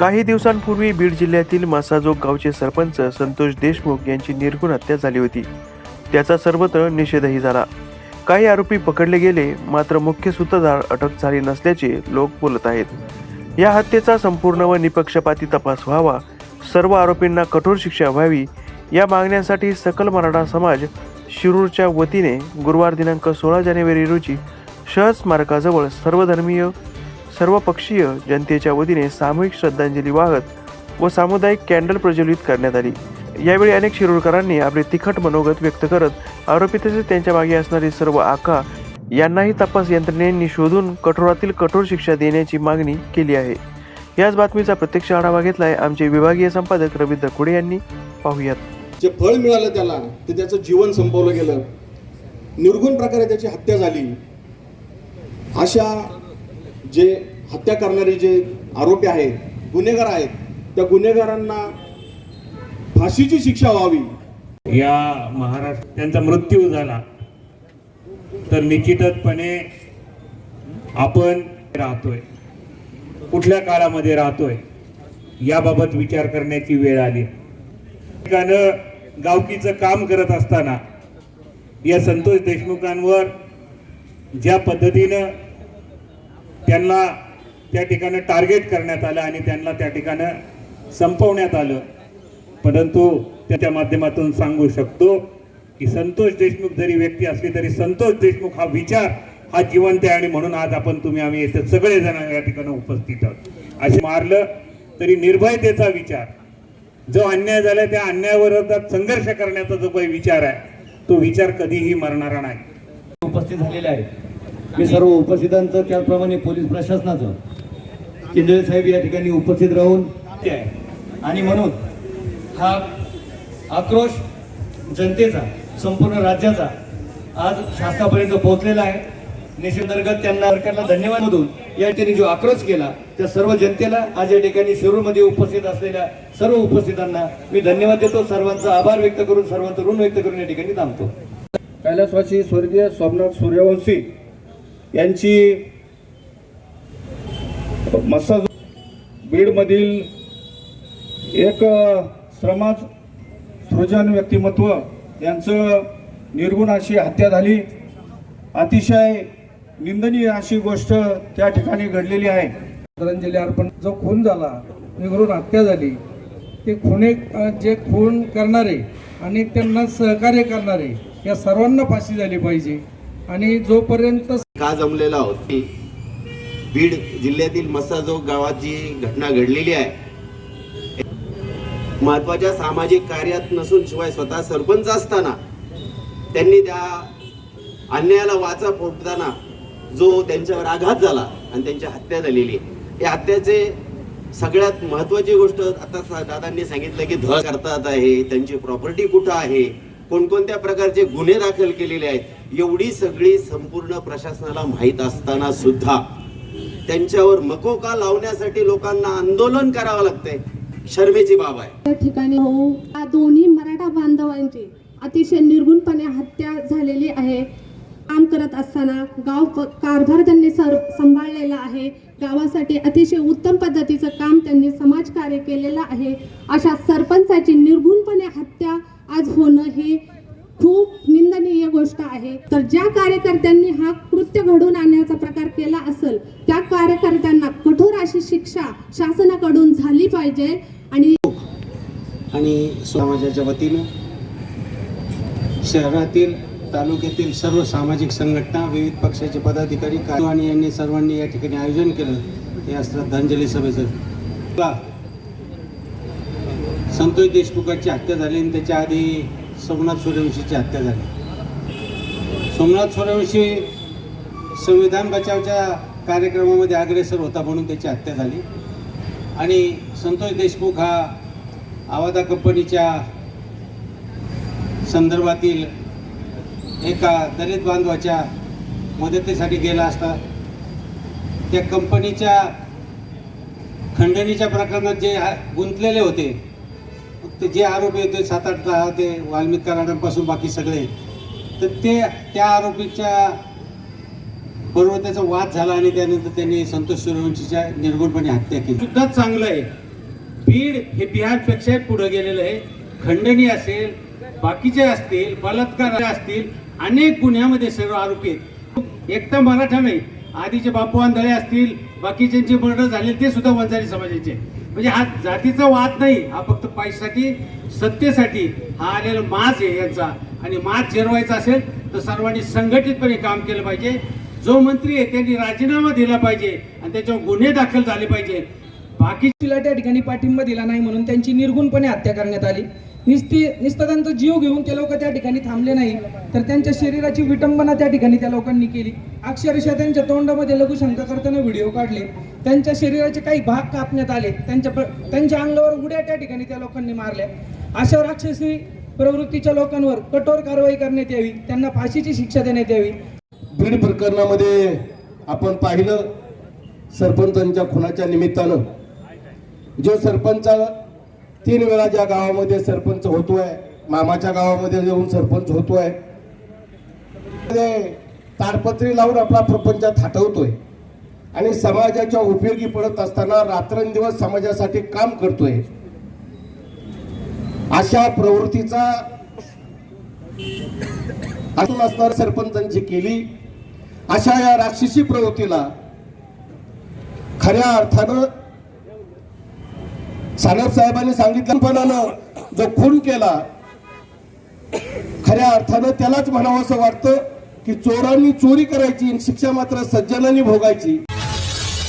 काही दिवसांपूर्वी बीड जिल्ह्यातील मासाजोग गावचे सरपंच संतोष देशमुख यांची निर्गुण हत्या झाली होती. त्याचा सर्वत्र निषेधही झाला. काही आरोपी पकडले गेले मात्र मुख्य सूत्रधार अटक झाली नसल्याचे लोक बोलत आहेत. या हत्येचा संपूर्ण व निपक्षपाती तपास व्हावा सर्व आरोपींना कठोर शिक्षा व्हावी या मागण्यांसाठी सकल मराठा समाज शिरूरच्या वतीने गुरुवार दिनांक सोळा जानेवारी रोजी शहर स्मारकाजवळ सर्वधर्मीय सर्वपक्षीय जनतेच्या वतीने सामूहिक श्रद्धांजली वाहत व सामुदायिक कॅन्डल प्रज्वलित करण्यात आली. यावेळी अनेक शिरूरकरांनी आपले तिखट मनोगत व्यक्त करत आरोपी तसेच त्यांच्या मागे असणारे सर्व आका यांनाही तपास यंत्रणेंनी शोधून कठोरातील कठोर शिक्षा देण्याची मागणी केली आहे. याच बातमीचा प्रत्यक्ष आढावा घेतलाय आमचे विभागीय संपादक रवींद्र कुडे यांनी. पाहूयात. जे फळ मिळालं त्याला ते त्याचं जीवन संपवलं गेलं. निर्गुण प्रकारे त्याची हत्या झाली. अशा जे हत्या करणारे जे आरोपी आहेत गुन्हेगार आहेत त्या गुन्हेगारांना फाशीची शिक्षा व्हावी. या महाराष्ट्र त्यांचा मृत्यू झाला तर निश्चितपणे आपण राहतोय कुठल्या काळामध्ये राहतोय याबाबत विचार करण्याची वेळ आली. ठिकाणं गावकीचं काम करत असताना या संतोष देशमुखांवर ज्या पद्धतीनं त्यांना त्या ठिकाणी टार्गेट करण्यात आलं आणि त्यांना त्या ठिकाणं संपवण्यात आलं. परंतु त्याच्या माध्यमातून सांगू शकतो की संतोष देशमुख जरी व्यक्ती असली तरी संतोष देशमुख हा विचार हा जिवंत आहे आणि म्हणून आज आपण तुम्ही आम्ही येथे सगळेजण या ठिकाणी उपस्थित आहोत. असे मारलं तरी निर्भयतेचा विचार. जो अन्याय झाला त्या अन्यायाविरोधात संघर्ष करण्याचा जो काही विचार आहे तो विचार कधीही मरणारा नाही. उपस्थित झालेला आहे मी सर्व उपस्थितांचं त्याचप्रमाणे पोलीस प्रशासनाचं केंद्रे साहेब या ठिकाणी उपस्थित राहून ते आहे. आणि म्हणून हा आक्रोश जनतेचा संपूर्ण राज्याचा आज शासनापर्यंत पोहोचलेला आहे. निषेधांतर्गत त्यांना सरकारला धन्यवाद मधून या ठिकाणी जो आक्रोश केला त्या सर्व जनतेला आज या ठिकाणी शिरूरमध्ये उपस्थित असलेल्या सर्व उपस्थितांना मी धन्यवाद देतो. सर्वांचा आभार व्यक्त करून सर्वांचं ऋण व्यक्त करून या ठिकाणी थांबतो. कैलासवासी स्वर्गीय सोमनाथ सूर्यवंशी यांची मसाज बीडमधील एक श्रमाज सृजन व्यक्तिमत्व यांचं निर्गुण अशी हत्या झाली. अतिशय निंदनीय अशी गोष्ट त्या ठिकाणी घडलेली आहे. श्रद्धांजली अर्पण. जो खून झाला निगरून हत्या झाली ते खुने जे खून करणारे आणि त्यांना सहकार्य करणारे या सर्वांना फाशी झाली पाहिजे. आणि जोपर्यंत का जमलेला आहोत बीड जिल्ह्यातील मसाजोग गावात जी घटना घडलेली आहे महत्त्वाच्या सामाजिक कार्यात नसून शिवाय स्वतः सरपंच असताना त्यांनी त्या अन्यायाला वाचा फोडताना जो त्यांच्यावर आघात झाला आणि त्यांची हत्या झालेली या हत्याचे सगळ्यात महत्वाची गोष्ट आता दादांनी सांगितलं की धळ करतात आहे त्यांची प्रॉपर्टी कुठं आहे कोणकोणत्या प्रकारचे गुन्हे दाखल केलेले आहेत एवढी सगळी संपूर्ण प्रशासनाला माहीत असताना सुद्धा त्यांच्यावर मकोका लावण्यासाठी लोकांना आंदोलन करावं लागतंय? शर्मेची बाब आहे. त्या ठिकाणी हो या दोन्ही मराठा बांधवांची अतिशय निर्गुणपणे हत्या झालेली आहे. काम करत असताना गाव प- कारभार त्यांनी सर सांभाळलेला आहे. गावासाठी अतिशय उत्तम पद्धतीचं काम त्यांनी समाजकार्य केलेलं आहे. अशा सरपंचाची निर्गुणपणे हत्या आज होणं हे खूप निंदनीय गोष्ट आहे. तर ज्या कार्यकर्त्यांनी हा कृत्य घडवून आणण्याचा प्रकार केला असेल त्या कार्यकर्त्यांना कठोर अशी शिक्षा शासनाकडून झाली पाहिजे आणि आणि समाजाच्या वतीनं शहरातील तालुक्यातील सर्व सामाजिक संघटना विविध पक्षाचे पदाधिकारी कार्य आणि यांनी सर्वांनी या ठिकाणी आयोजन केलं. या श्रद्धांजली सभेचं. संतोष देशमुखाची हत्या झाली आणि त्याच्या आधी सोमनाथ सूर्यवंशीची हत्या झाली. सोमनाथ सूर्यवंशी संविधान बचावच्या कार्यक्रमामध्ये अग्रेसर होता म्हणून त्याची हत्या झाली. आणि संतोष देशमुख हा आवादा कंपनीच्या संदर्भातील एका दलित बांधवाच्या मदतीसाठी गेला असता. त्या कंपनीच्या खंडणीच्या प्रकरणात जे गुंतलेले होते फक्त जे आरोपी होते सात आठ दहा ते वाल्मिक कराडांपासून बाकी सगळे तर ते त्या आरोपीच्या बरोबर त्याचा वाद झाला आणि त्यानंतर त्यांनी संतोष सूर्यवंशीच्या निर्गुणपणे हत्या केली. सुद्धा चांगलं आहे. बीड हे बिहारपेक्षा पुढे गेलेलं आहे. खंडणी असेल बाकीचे असतील बलात्कार असतील अनेक गुन्ह्यामध्ये सर्व आरोपी आहेत. एक तर मराठा नाही आधीचे बापू आंधळे असतील बाकीच्यांचे मर्डर झाले ते सुद्धा वंजारी समाजाचे आहेत. म्हणजे हा जातीचा वाद नाही हा फक्त पैशासाठी सत्तेसाठी हा आलेला माज आहे यांचा. आणि माज जिरवायचा असेल तर सर्वांनी संघटितपणे काम केलं पाहिजे. जो मंत्री आहे त्यांनी राजीनामा दिला पाहिजे आणि त्याच्यावर गुन्हे दाखल झाले पाहिजे. बाकी त्या ठिकाणी पाठिंबा दिला नाही म्हणून त्यांची निर्गुणपणे हत्या करण्यात आली. निस्ती नुसतं त्यांचा जीव घेऊन ते लोक त्या ठिकाणी थांबले नाही. तर त्यांच्या शरीराची विटंबना त्या ठिकाणी त्या लोकांनी केली. अक्षरशः त्यांच्या तोंडामध्ये लघुशंका करताना व्हिडिओ काढले. त्यांच्या शरीराचे काही भाग कापण्यात आले. त्यांच्या त्यांच्या अंगावर उड्या त्या ठिकाणी त्या लोकांनी मारल्या. अशा राक्षसी प्रवृत्तीच्या लोकांवर कठोर कारवाई करण्यात यावी. त्यांना फाशीची शिक्षा देण्यात यावी. बीड प्रकरणामध्ये आपण पाहिलं सरपंचांच्या खुनाच्या निमित्तानं. जो सरपंचा तीन वेळा ज्या गावामध्ये सरपंच होतोय मामाच्या गावामध्ये येऊन सरपंच होतोय ताडपत्री लावून आपला प्रपंच थाटवतोय आणि समाजाच्या उपयोगी पडत असताना रात्रंदिवस समाजासाठी काम करतोय. अशा प्रवृत्तीचा असून असणार सरपंचांची केली. अशा या राक्षसी प्रवृत्तीला खऱ्या अर्थानं सानप साहेबांनी सांगितल्याप्रमाणे जो खून केला खऱ्या अर्थानं त्यालाच म्हणावं असं वाटतं की चोरांनी चोरी करायची शिक्षा मात्र सज्जनांनी भोगायची.